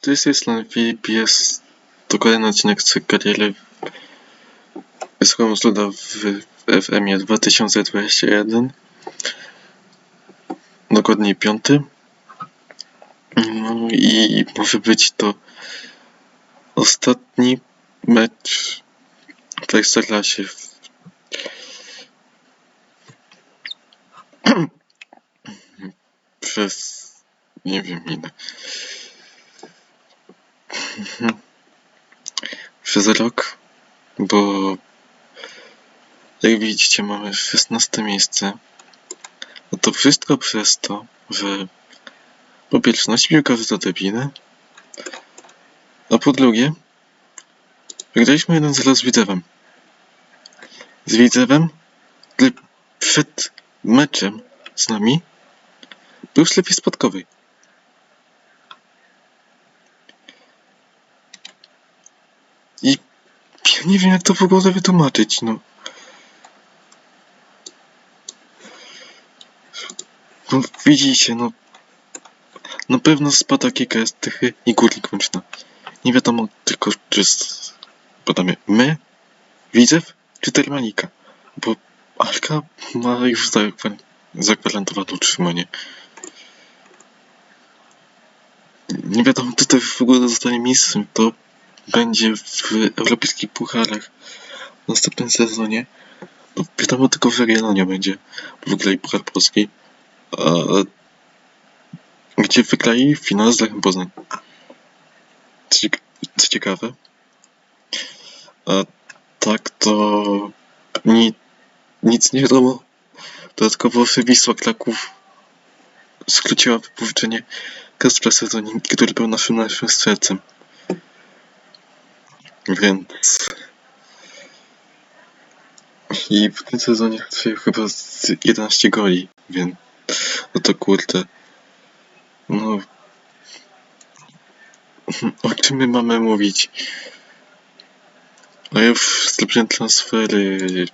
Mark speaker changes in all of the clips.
Speaker 1: To jest Islam Filip, jest to kolejny odcinek z kariery Wysłałem Sluda w, FM 2021 dokładnie piąty. No i może być to ostatni mecz w Ekstraklasie. Przez nie wiem ile przez rok, bo jak widzicie mamy 16 miejsce. No to wszystko przez to, że po pierwsze nasi piłkarze to debile, a po drugie wygraliśmy 1-0 z Widzewem. Z Widzewem, który przed meczem z nami był w sklepie spadkowej. I ja nie wiem jak to w ogóle wytłumaczyć, no. No widzicie, no. Na pewno spada kilka jest tychy i górnik Łęczna. Nie wiadomo tylko, czy spadamy my, Widzew, czy Termalika. Bo Alka ma już zagwa- zagwarantowane utrzymanie. Nie wiadomo, kto to w ogóle zostanie mistrzem. To będzie w europejskich pucharach w następnym sezonie. No, wiadomo tylko, że Jagiellonia będzie w ogóle i Puchar Polski. Gdzie wygrali finał z Lechem Poznań. Co ciekawe. A tak to ni, nic nie wiadomo. Dodatkowo Wisła Kraków skróciła wypożyczenie Kaspra Sezonin, który był naszym naszym sercem. Więc... I w tym sezonie chyba z 11 goli, więc... No to kurde... No... O czym my mamy mówić? No ja już zrobiłem transfery...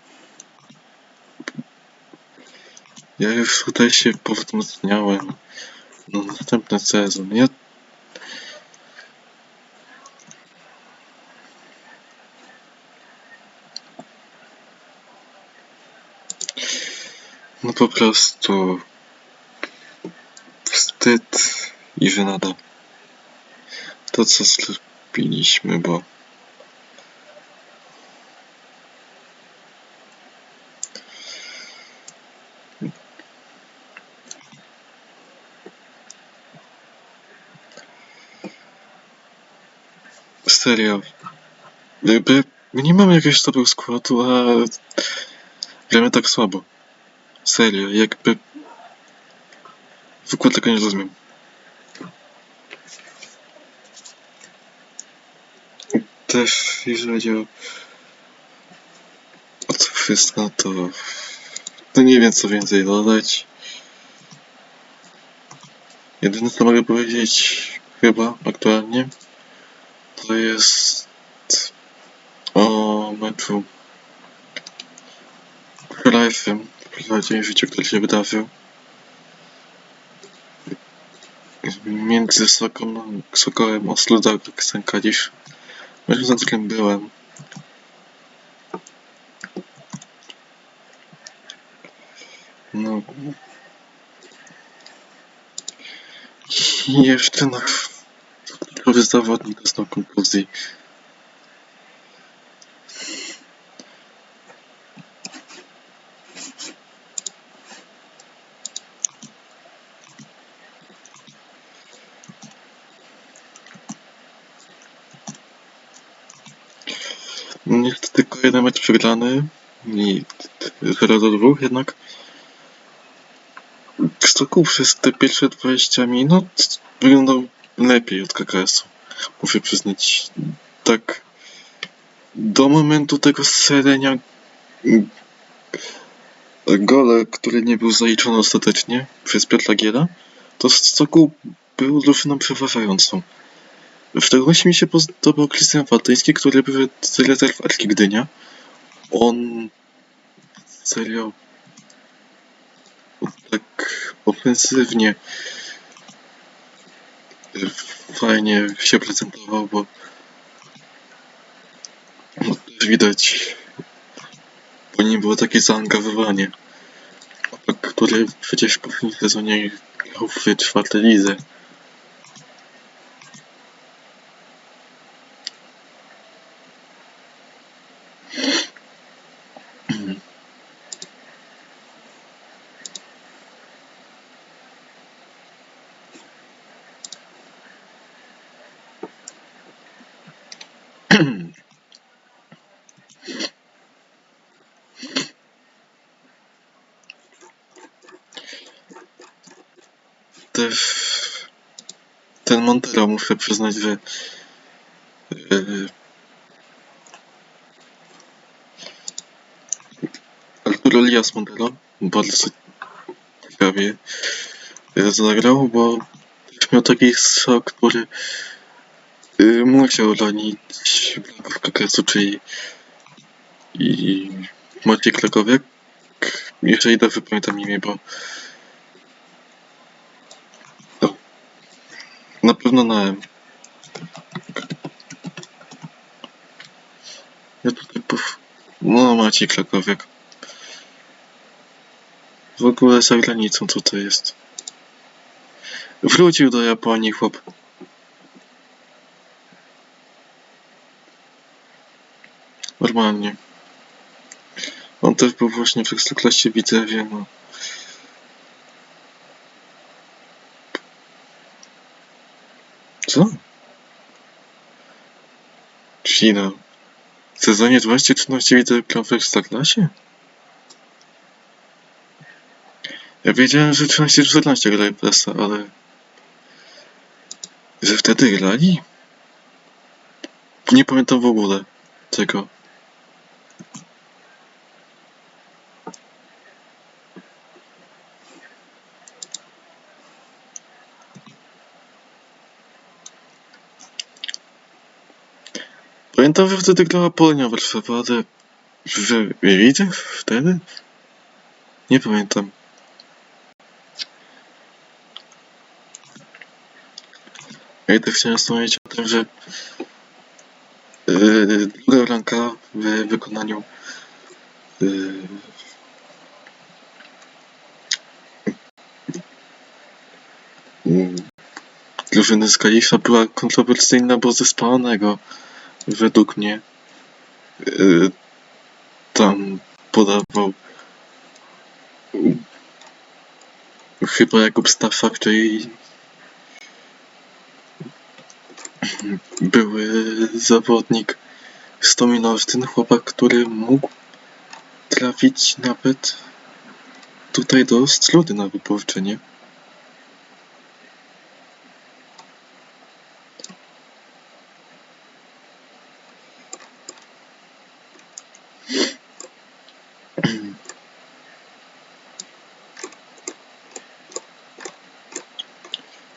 Speaker 1: Ja już tutaj się powzmacniałem na następny sezon. Ja No po prostu wstyd i żenada. To co zrobiliśmy, bo serio. Jakby nie mamy jakiegoś dobrego składu, a gramy tak słabo. Serio, jakby... W ogóle tego nie rozumiem. Też, jeżeli chodzi o... o to wszystko, to... To nie wiem, co więcej dodać. Jedyne, co mogę powiedzieć, chyba, aktualnie, to jest... o meczu live'em na dzień życia, który się wydarzył. Między Soką, Sokołem a Sludak Sękadisz. Już za tym byłem. No. Jeszcze na który zawodnik dostał kontuzji. Niestety tylko jeden mecz przegrany i 0 do 2 jednak. Stoku przez te pierwsze 20 minut wyglądał lepiej od KKS-u. Muszę przyznać. Tak do momentu tego serenia gole, który nie był zaliczony ostatecznie przez Piotra Giela, to Stoku był drużyną przeważającą. W szczególności mi się podobał Krystian Waltyński, który był z rezerw Arki Gdynia. On serio tak ofensywnie fajnie się prezentował, bo no, widać po nim było takie zaangażowanie, Chłopak, który przecież w poprzednim sezonie grał w czwartej lidze. Też Montero muszę przyznać, że yy, Arturo Elias Montero bardzo ciekawie yy, zagrał, bo miał taki strzał, który musiał ranić bramkę KKS-u, czyli i Maciej Krakowiak, jeżeli dobrze pamiętam imię, bo na pewno na M. Ja tutaj puf... No Maciej Krakowiak. W ogóle za granicą co to jest? Wrócił do Japonii chłop. Normalnie. On też był właśnie w Ekstraklasie Widzewie, no. Co? China. W sezonie 12-13 widzę grał w Ekstraklasie? Ja wiedziałem, że 13-14 grają presa, ale... Że wtedy grali? Nie pamiętam w ogóle tego. Pamiętam, wtedy grała Polonia Warszawa, ale... Że widzę wtedy? Nie pamiętam. Ja i tak chciałem wspomnieć o tym, że yy, druga ranka w wykonaniu yy, yy, drużyny z Kalisza była kontrowersyjna, bo zespalonego według mnie yy, tam podawał yy, chyba Jakub Staffa, który były zawodnik Stominov, ten chłopak, który mógł trafić nawet tutaj do Strudy na wypożyczenie.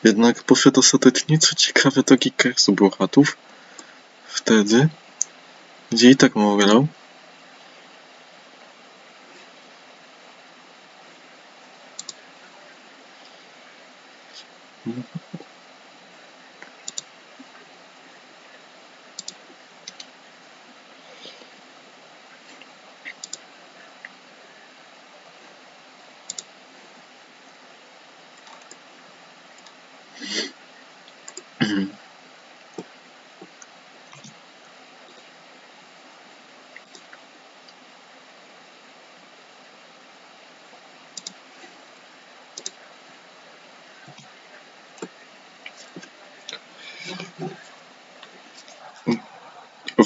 Speaker 1: Jednak poszedł ostatecznie, co ciekawe, do Gikersu Bełchatów. Wtedy, gdzie i tak mało grał.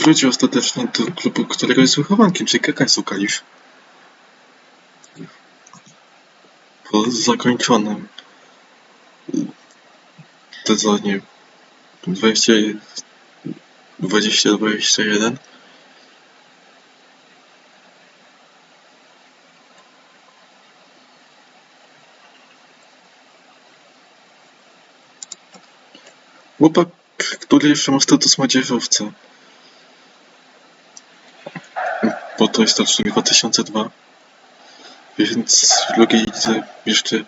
Speaker 1: Wrócił ostatecznie do klubu, którego jest wychowankiem, czyli KKS-u Kalisz. Po zakończonym sezonie 20 20-21 Chłopak, który jeszcze ma status młodzieżowca. Bo to jest rocznik 2002. Więc w drugiej lidze jeszcze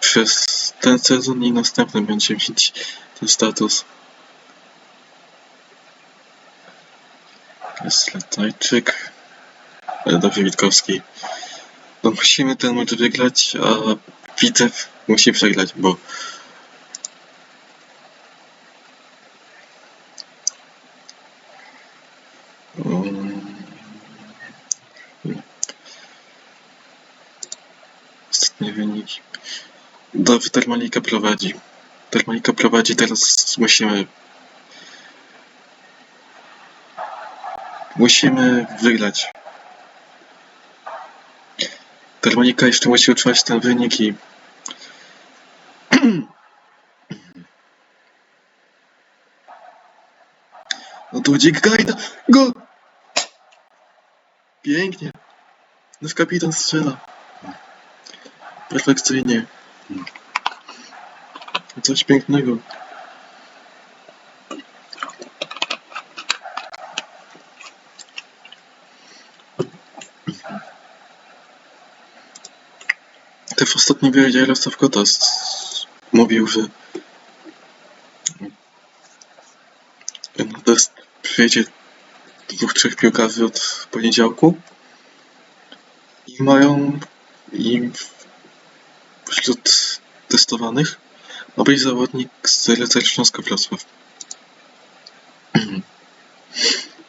Speaker 1: przez ten sezon i następny będzie mieć ten status. Jest Letajczyk. Dobrze, Witkowski. No musimy ten mecz wygrać, a Witew musi przegrać, bo Dobrze, Termalika prowadzi. Termalika prowadzi, teraz musimy... Musimy wygrać. Termalika jeszcze musi utrzymać ten wynik i... No to dzik Gajda! Gol! Pięknie. Nasz kapitan strzela. Perfekcyjnie. Coś pięknego. Też w ostatnim wywiadzie Jarosław mówił, że na test przyjedzie dwóch, trzech piłkarzy od poniedziałku i mają i wśród testowanych być zawodnik z LCR Śląska Wrocław.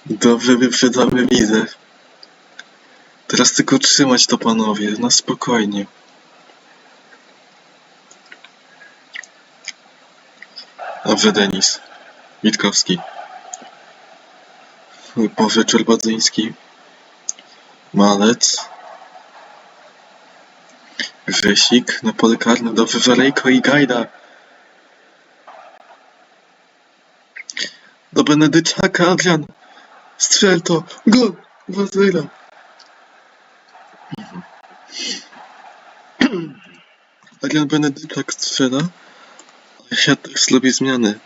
Speaker 1: Dobrze wyprzedzamy widzę. Teraz tylko trzymać to panowie, na spokojnie. Dobrze Denis. Witkowski. Boże Czerwadzyński. Malec. Grzesik na pole karne. Dobrze i Gajda. Do Benedyczaka Adrian. Strzel to. Gol. 2-0. Adrian Benedyczak strzela. A ja też zrobię zmiany.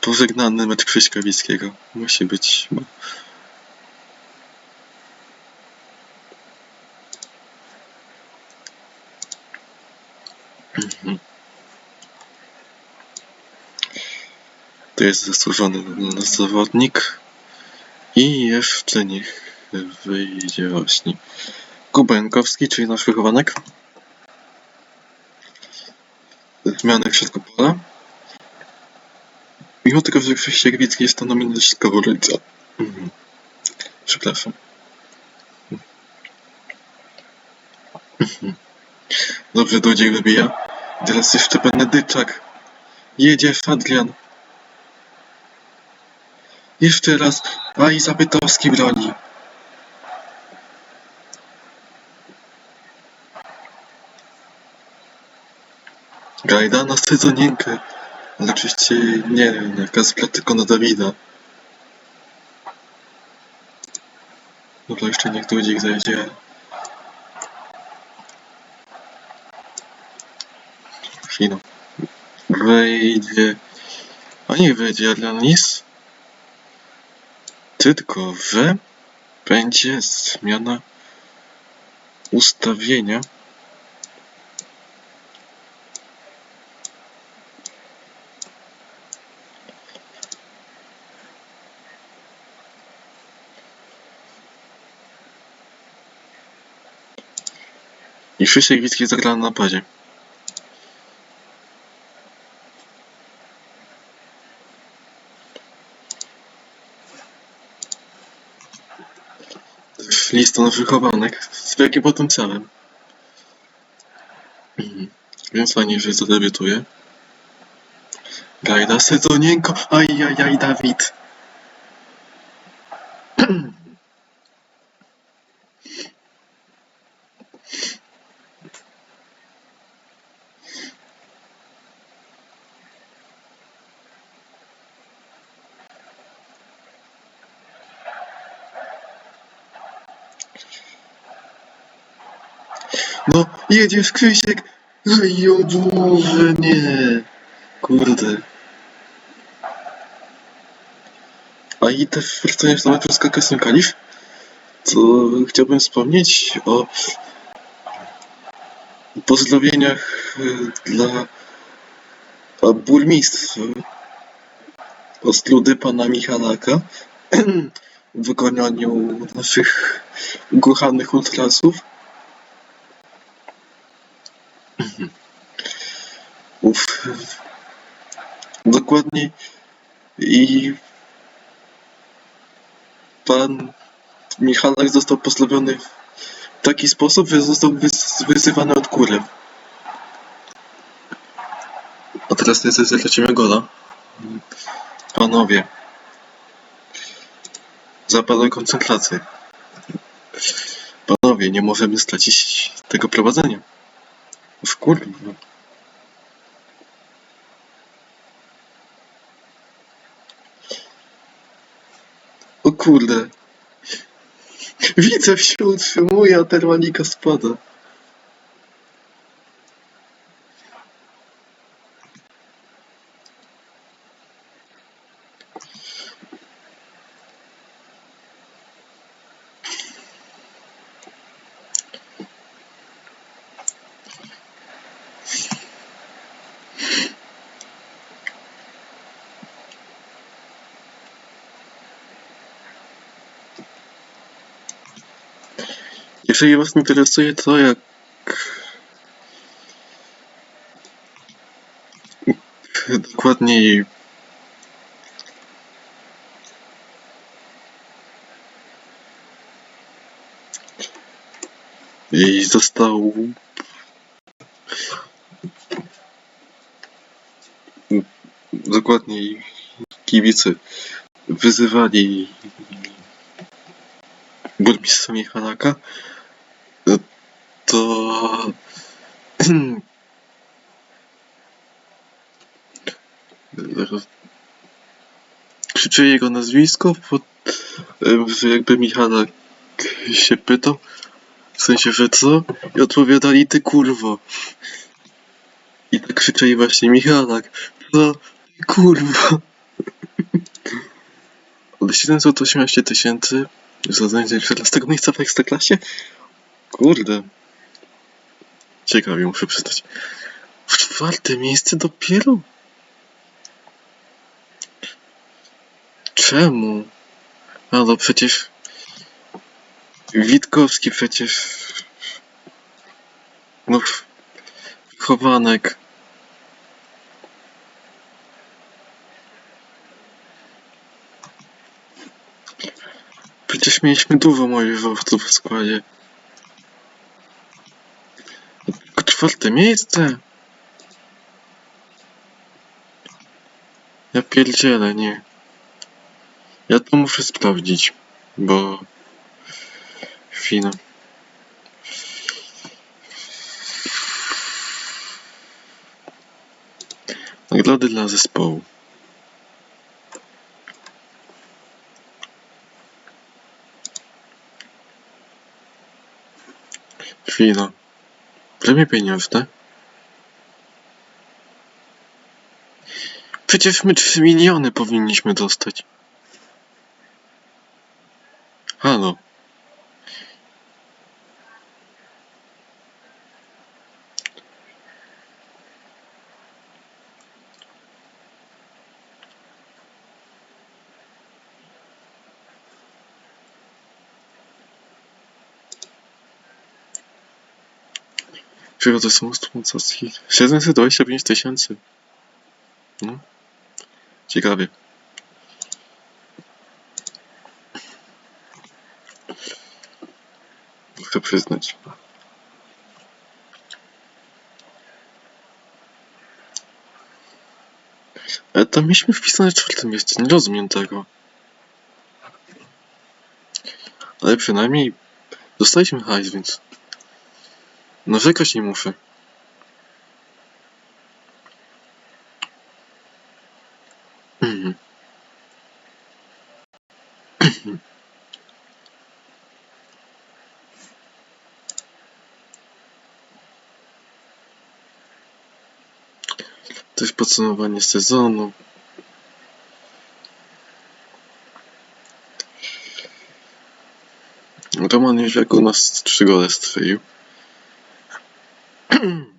Speaker 1: Pożegnany mecz Krzyśka Wiejskiego. Musi być. Bo... Mhm. Jest zasłużony zawodnik. I jeszcze niech wyjdzie właśnie Kuba Jankowski, czyli nasz wychowanek. Zmiany w środku pola. Mimo tego, że Krzysiek Wicki jest to nominalista Worońca. Mhm. Przepraszam. Mhm. Dobrze, Dodziek wybija. Teraz jeszcze Benedyczak. Jedzie Fadrian. Jeszcze raz. A i Zapytowski broni. Gajda na sezonienkę. Ale oczywiście nie jaka splat tylko na Dawida. Dobra, jeszcze niech Dudzik zajdzie. Chwilę. Wejdzie... A nie wejdzie Adrianis. Tylko, że będzie zmiana ustawienia. I Krzysiek Wicki zagra na napadzie. Liston wychowanek z wielkim potencjałem. Mhm. Więc fajnie, że zadebiutuje. Gajda Sezonienko. Ajajaj, Dawid. Jedziesz Krzysiek. Ej, o Boże, nie. Kurde. A i też wracając do meczu z Kakasem Kalif, to chciałbym wspomnieć o pozdrowieniach y, dla burmistrz od pana Michalaka w wykonaniu naszych kochanych ultrasów. Dokładnie i pan Michalak został postawiony w taki sposób, że został wys od kury. A teraz niestety lecimy gola. Panowie. Zapadła koncentrację. Panowie, nie możemy stracić tego prowadzenia. W kurde. Widzę się utrzymuje, a termanika spada. Jeżeli was interesuje to, jak dokładniej i został dokładniej kibice wyzywali burmistrza Michalaka, to jego nazwisko, pod, że jakby Michalak się pytał, w sensie, że co? I odpowiadali ty kurwo. I tak krzyczeli właśnie Michalak, co? Ty kurwo. Ale 718 tysięcy za zajęcie 14 miejsca w Ekstraklasie? Kurde. Ciekawie, muszę przyznać. W czwarte miejsce dopiero? Czemu? A no przecież... Witkowski przecież... No... Chowanek. Przecież mieliśmy dużo moich żowców w składzie. Tylko czwarte miejsce? Ja pierdzielę, nie. Ja to muszę sprawdzić, bo... Chwila. Nagrody dla zespołu. Chwila. Premie pieniężne? Przecież my 3 miliony powinniśmy dostać. Przychodzę z mocacji. 725 tysięcy. No. Ciekawie. Muszę przyznać. Ale tam mieliśmy wpisane czwarte miejsce, nie rozumiem tego. Ale przynajmniej dostaliśmy hajs, więc narzekać nie muszę. Mhm. Jest podsumowanie sezonu. Roman Józiak u nas trzy gole strzelił. Mhm.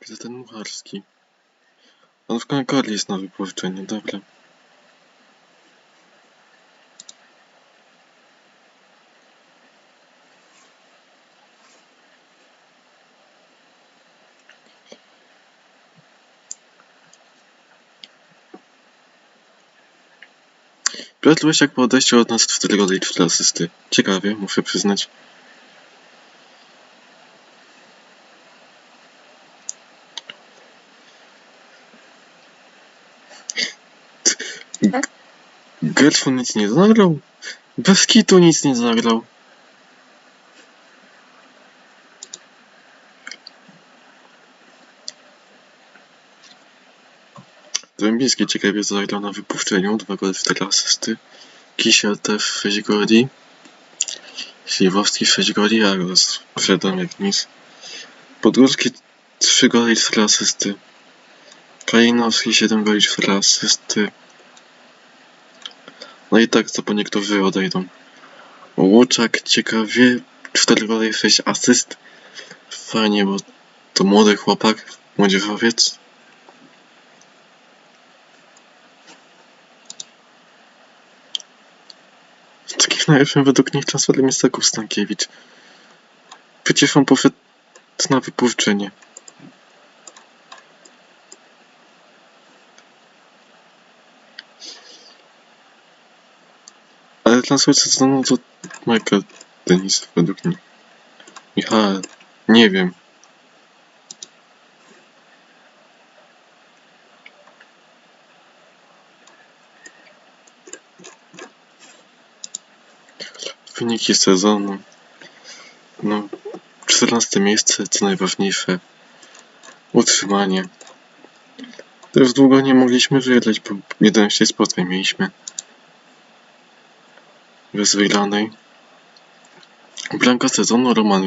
Speaker 1: Gdzie ten Mucharski? On w Concordii jest na wypożyczenie, dobra. Piotr Łesiak po odejściu od nas 4 gole i 4 asysty. Ciekawie, muszę przyznać. Gershon nic nie zagrał? Bez kitu nic nie zagrał. Dębiński ciekawie zagrał na wypuszczeniu, dwa gole, cztery asysty. Kisiel też 6 goli. Śliwowski 6 goli, a roz przedam jak nic. Podgórski 3 gole i 4 asysty. Kalinowski 7 goli, 4 asysty. No i tak co po niektórzy odejdą. Łuczak ciekawie 4 gole i 6 asyst. Fajnie, bo to młody chłopak, młodzieżowiec. Takim najlepszym według nich transferem jest Stankiewicz. Przecież on poszedł na wypożyczenie. Ale transfer sezonu to Michael Denis według mnie. Michał, nie wiem. Wyniki sezonu. No, 14 miejsce, co najważniejsze. Utrzymanie. Też długo nie mogliśmy wygrać, bo 11 spotkań mieliśmy. Bez wygranej. Sezonu Roman.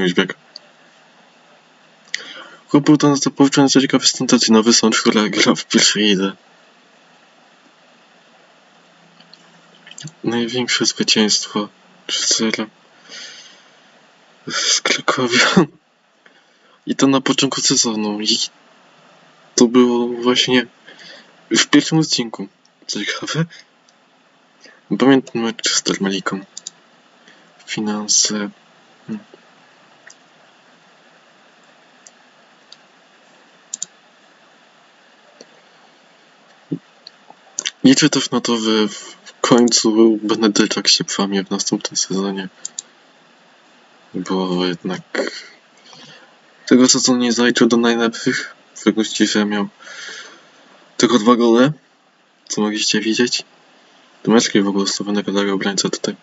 Speaker 1: Chłop był do nas co ciekawe stentacji nowy sąd, która gra w pierwszej lidze. Największe zwycięstwo 3-0 z. I to na początku sezonu. I to było właśnie w pierwszym odcinku. Ciekawe. Pamiętam mecz z Termaliką. Finanse. Hmm. Liczę też na to, że w końcu Benedyczak się przamie w następnym sezonie. Bo jednak tego sezonu nie zaliczył do najlepszych. W że miał tylko dwa gole, co mogliście widzieć. Tomeczki w ogóle ustawionego dla obrońca tutaj.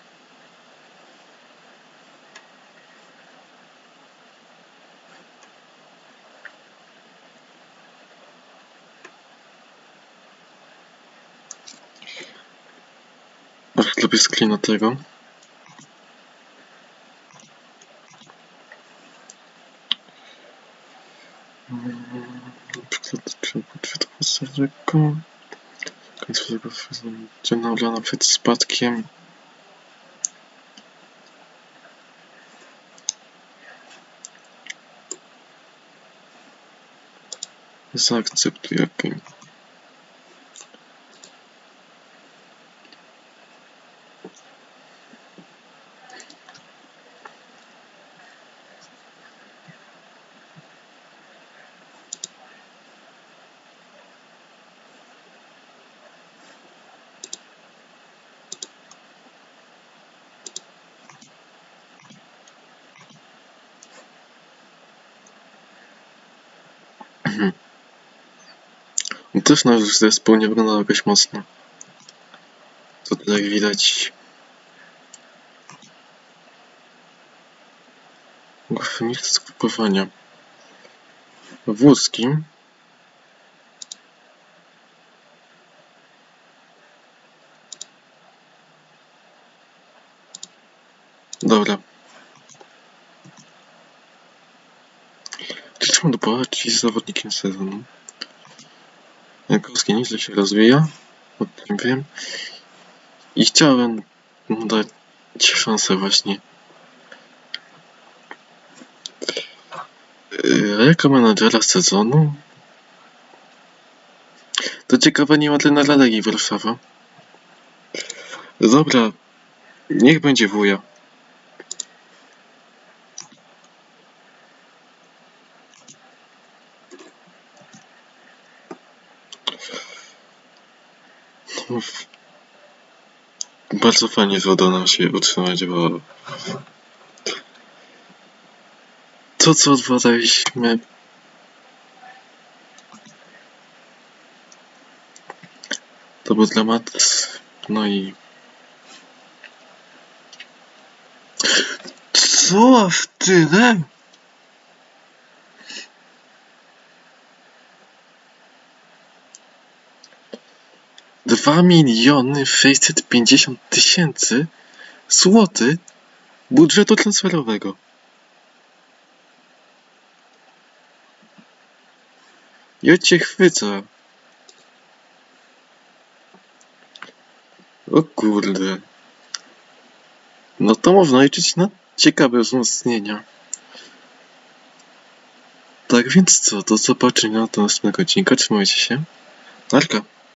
Speaker 1: Lubię screena tego. Na przykład przed Kostaryką. Końcu potrzeby zagnażona przed spadkiem zaakceptuj OK. Też nasz zespół nie wyglądał jakoś mocno. Tutaj widać. Uff, nie chcę skupowania. Włoskim. Dobra. Liczmy do połowy z zawodnikiem sezonu. Jankowski nieźle się rozwija, o tym wiem. I chciałem mu dać szansę właśnie. A jako menadżera sezonu To ciekawe, nie ma trenera Legii Warszawa. Dobra, niech będzie wuja. Bardzo fajnie, udało nam się utrzymać, bo to, co odwadzaliśmy, to był dramat. No i... Co aż tyle? Dwa miliony sześćset pięćdziesiąt tysięcy złotych budżetu transferowego. Ja cię chwycę. O kurde. No to można liczyć na ciekawe wzmocnienia. Tak więc co, do zobaczenia do następnego odcinka. Trzymajcie się. Narka.